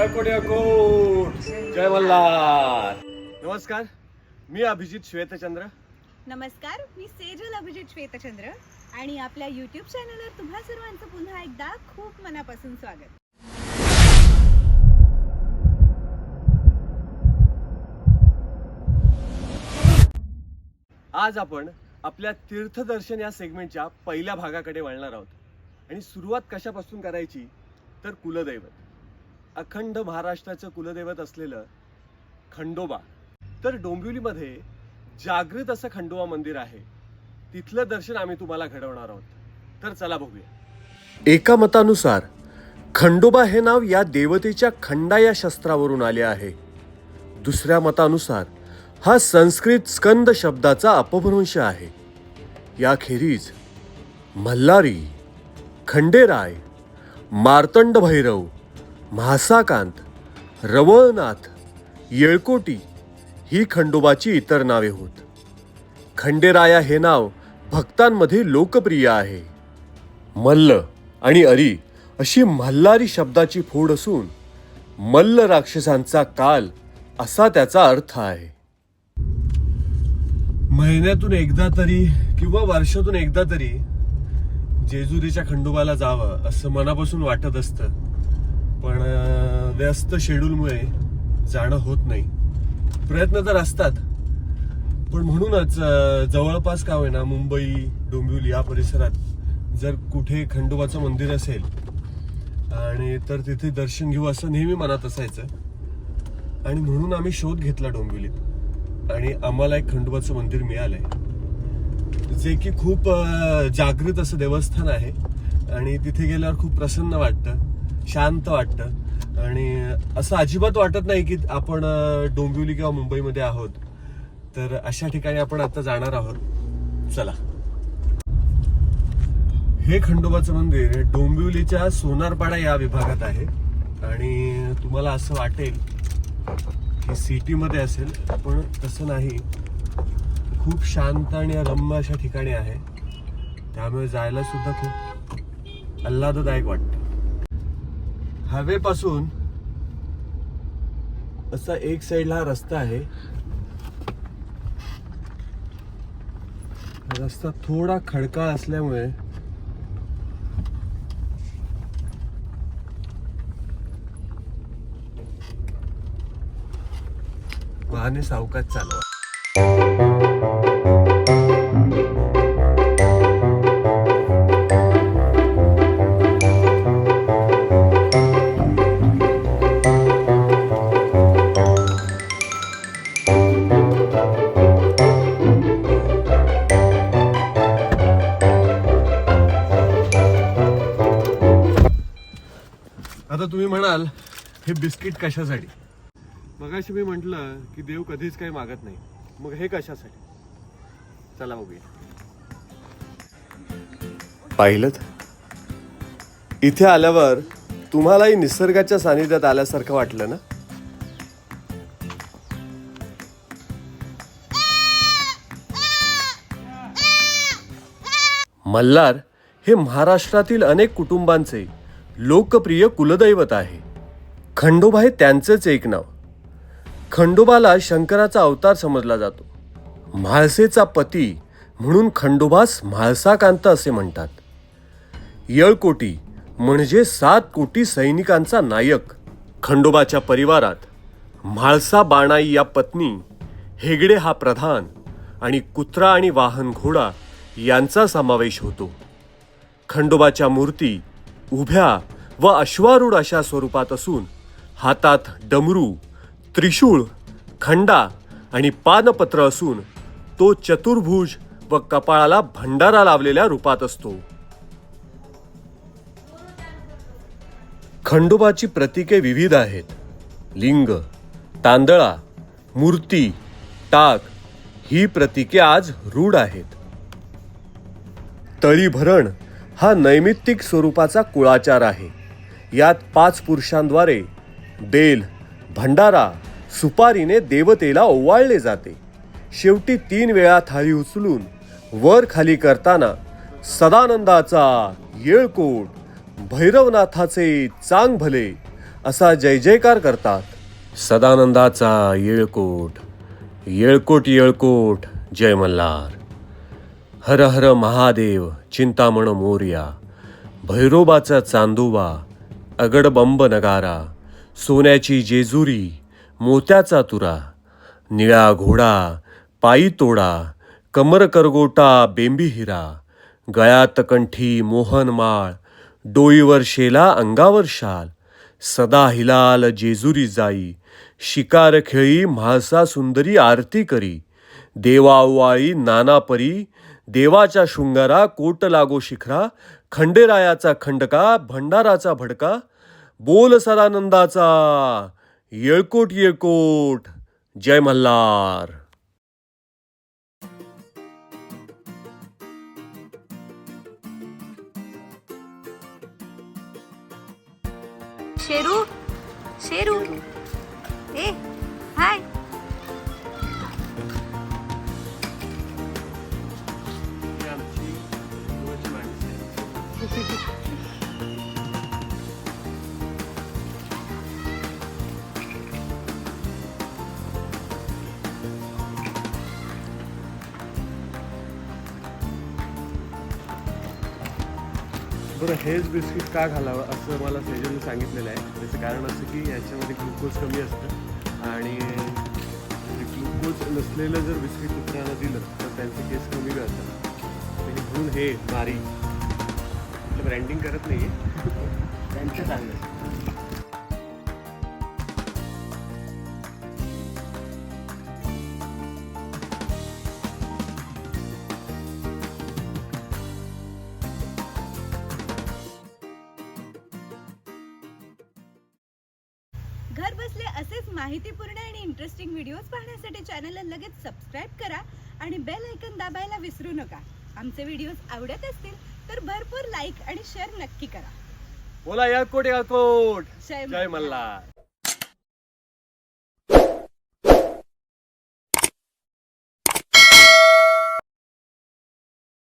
जय मल्हार. नमस्कार. मी अभिजित श्वेतचंद्र. नमस्कार मी सेजल अभिजित श्वेतचंद्र आणि आपल्या युट्यूब चॅनलवर तुम्हा सर्वांचं पुन्हा एकदा खूप मनापासून स्वागत. आज आपण आपल्या तीर्थदर्शन या सेगमेंटच्या पहिल्या भागाकडे वळणार आहोत. आणि सुरुवात कशापासून करायची? तर कुलदैवत. अखंड महाराष्ट्राचं कुलदैवत असलेलं खंडोबा. तर डोंबिवलीमध्ये जागृत असं खंडोबा मंदिर आहे. तिथलं दर्शन आम्ही तुम्हाला घडवणार आहोत. तर चला बघूया. एका मतानुसार खंडोबा हे नाव या देवतेच्या खंडा या शस्त्रावरून आले आहे. दुसऱ्या मतानुसार हा संस्कृत स्कंद शब्दाचा अपभ्रंश आहे. याखेरीज मल्हारी खंडेराय मार्तंड भैरव म्हासाकांत रवळनाथ येळकोटी ही खंडोबाची इतर नावे होत. खंडेराया हे नाव भक्तांमध्ये लोकप्रिय आहे. मल्ल आणि अरी अशी मल्हारी शब्दाची फोड असून मल्ल राक्षसांचा काल असा त्याचा अर्थ आहे. महिन्यातून एकदा तरी किंवा वर्षातून एकदा तरी जेजुरीच्या खंडोबाला जावं असं मनापासून वाटत असतं. पण व्यस्त शेड्यूलमुळे जाणं होत नाही. प्रयत्न तर असतात. पण म्हणूनच जवळपास जवळपास का होईना मुंबई डोंबिवली या परिसरात जर कुठे खंडोबाचं मंदिर असेल आणि तर तिथे दर्शन घेऊ असं नेहमी मनात असायचं. आणि म्हणून आम्ही शोध घेतला डोंबिवलीत. आणि आम्हाला एक खंडोबाचं मंदिर मिळालंय. जे की खूप जागृत असं देवस्थान आहे. आणि तिथे गेल्यावर खूप प्रसन्न वाटतं. शांत वाटतं. आणि असं अजिबात वाटत नाही की आपण डोंबिवली किंवा मुंबईमध्ये आहोत. तर अशा ठिकाणी आपण आता जाणार आहोत. चला. हे खंडोबाचं मंदिर डोंबिवलीच्या सोनारपाडा या विभागात आहे. आणि तुम्हाला असं वाटेल की सिटीमध्ये असेल पण तसं नाही. खूप शांत आणि रम्य अशा ठिकाणी आहे. त्यामुळे जायला सुद्धा खूप आल्हाददायक वाटतं. हवेपासून असा एक साईडला हा रस्ता आहे. रस्ता थोडा खडकाळ असल्यामुळे वाहने सावकाश चालवा. म्हणाल हे बिस्किट कशासाठी? मगाशी मी म्हंटल की देव कधीच काही मागत नाही. मग हे कशासाठी? चला बघूया. पाहिलं इथे आल्यावर तुम्हालाही निसर्गाच्या सानिध्यात आल्यासारखं वाटलं ना? मल्हार हे महाराष्ट्रातील अनेक कुटुंबांचे लोकप्रिय कुलदैवत आहे. खंडोबा हे त्यांचंच एक नाव. खंडोबाला शंकराचा अवतार समजला जातो. म्हाळसेचा पती म्हणून खंडोबास म्हाळसाकांत असे म्हणतात. येळकोटी म्हणजे सात कोटी सैनिकांचा नायक. खंडोबाच्या परिवारात म्हाळसा बाणाई या पत्नी हेगडे हा प्रधान आणि कुत्रा आणि वाहन घोडा यांचा समावेश होतो. खंडोबाच्या मूर्ती उभ्या व अश्वारूढ अशा स्वरूपात असून हातात डमरू त्रिशूळ खंडा आणि पानपत्र असून तो चतुर्भुज व कपाळाला भंडारा लावलेल्या रूपात असतो. खंडोबाची प्रतीके विविध आहेत. लिंग तांदळा मूर्ती टाक ही प्रतीके आज रूढ आहेत. तळीभरण हा नैमित्तिक स्वरूपाचा कुळाचार आहे. यात पाच पुरुषांद्वारे बेल भंडारा सुपारीने देवतेला ओवाळले जाते. शेवटी तीन वेळा थाळी उचलून वर खाली करताना सदानंदाचा येळकोट भैरवनाथाचे चांग भले असा जय जयकार करतात. सदानंदाचा येळकोट येळकोट येळकोट जय मल्हार. हर हर महादेव चिंतामण मोर्या भैरोबाचा चांदोबा अगडबंब नगारा सोन्याची जेजुरी मोत्याचा तुरा निळा घोडा पायी तोडा कमर करगोटा बेंबी हिरा गळ्यात कंठी मोहनमाळ डोईवर शेला अंगावर शाल सदा हिलाल जेजुरी जाई शिकार खेळी म्हासा सुंदरी आरती करी देवावाळी नानापरी देवाच्या शृंगारा कोट लागो शिखरा खंडेरायाचा खंडका भंडाराचा भडका बोल सदानंदाचा येळकोट येळकोट. जय मल्हार. शेरू शेरू. ए हाय. बरं हेच बिस्किट का घालावं असं मला सेजनने सांगितलेलं आहे. त्याचं कारण असं की याच्यामध्ये ग्लुकोज कमी असतं आणि ग्लुकोज नसलेलं जर बिस्किट कुत्र्याला दिलं तर त्यांचे केस कमी करतात म्हणजे म्हणून हे मारी आपलं ब्रँडिंग करत नाही त्यांचं चांगलं. घर बसले असेच माहितीपूर्ण आणि इंटरेस्टिंग व्हिडिओज पाहण्यासाठी चॅनलला लगेच सबस्क्राईब करा आणि बेल ऐकन दाबायला विसरू नका. आमचे व्हिडिओज आवडत असतील तर भरपूर लाईक आणि शेअर नक्की करा. बोला येळकोट येळकोट जय जय मल्हार.